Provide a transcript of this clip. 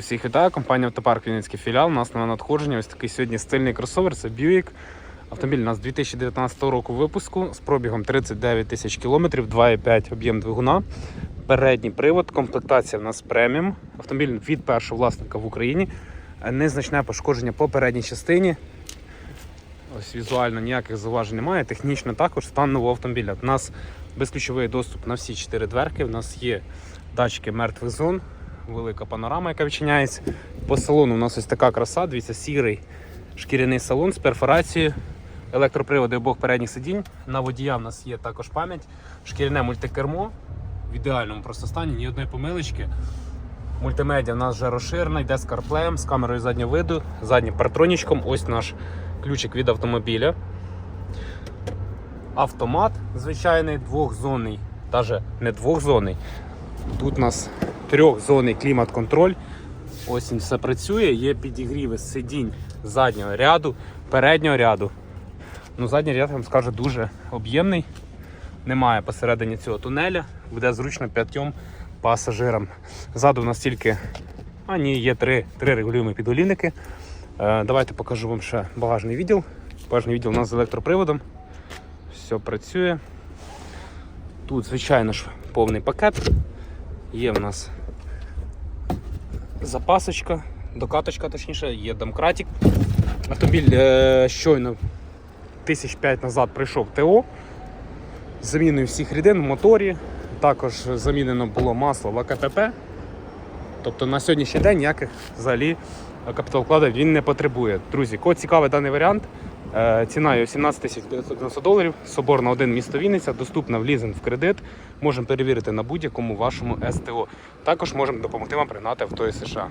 Всіх вітаю, компанія Автопарк Вінницький філіал. У нас на надходження ось такий сьогодні стильний кросовер. Це Buick. Автомобіль у нас 2019 року випуску з пробігом 39 тисяч кілометрів, 2,5 об'єм двигуна. Передній привод, комплектація в нас преміум. Автомобіль від першого власника в Україні. Незначне пошкодження по передній частині. Ось візуально ніяких зауважень немає. Технічно також стан нового автомобіля. У нас безключовий доступ на всі чотири дверки. У нас є датчики мертвих зон, велика панорама, яка відчиняється. По салону у нас ось така краса, дивіться, сірий шкіряний салон з перфорацією, електроприводи обох передніх сидінь. На водія в нас є також пам'ять, шкіряне мультикермо в ідеальному просто стані, ні одної помилочки. Мультимедіа в нас вже розширена, йде з CarPlay, з камерою заднього виду, заднім партронічком. Ось наш ключик від автомобіля. Автомат звичайний, двохзонний, навіть не двохзонний. Тут у нас трьохзонний клімат-контроль. Ось він все працює, є підігріви сидінь заднього ряду, переднього ряду. Ну, задній ряд, я вам скажу, дуже об'ємний. Немає посередині цього тунеля, буде зручно п'ятьом пасажирам. Ззаду у нас тільки а ні, є три, три регулюємо підголівники. Е, давайте покажу вам ще багажний відділ. Багажний відділ у нас з електроприводом. Все працює. Тут, звичайно ж, повний пакет. Є в нас запасочка, докаточка, точніше, є домкратик. Автомобіль е, щойно тисяч п'ять назад прийшов ТО. Заміною всіх рідин в моторі. Також замінено було масло в АКПП. Тобто на сьогоднішній день ніяких взагалі капіталвкладень він не потребує. Друзі, кого цікавий даний варіант, ціна його 17 тисяч 990 доларів, соборна 1 місто Вінниця, доступна в лізинг в кредит. Можемо перевірити на будь-якому вашому СТО. Також можемо допомогти вам пригнати авто із США.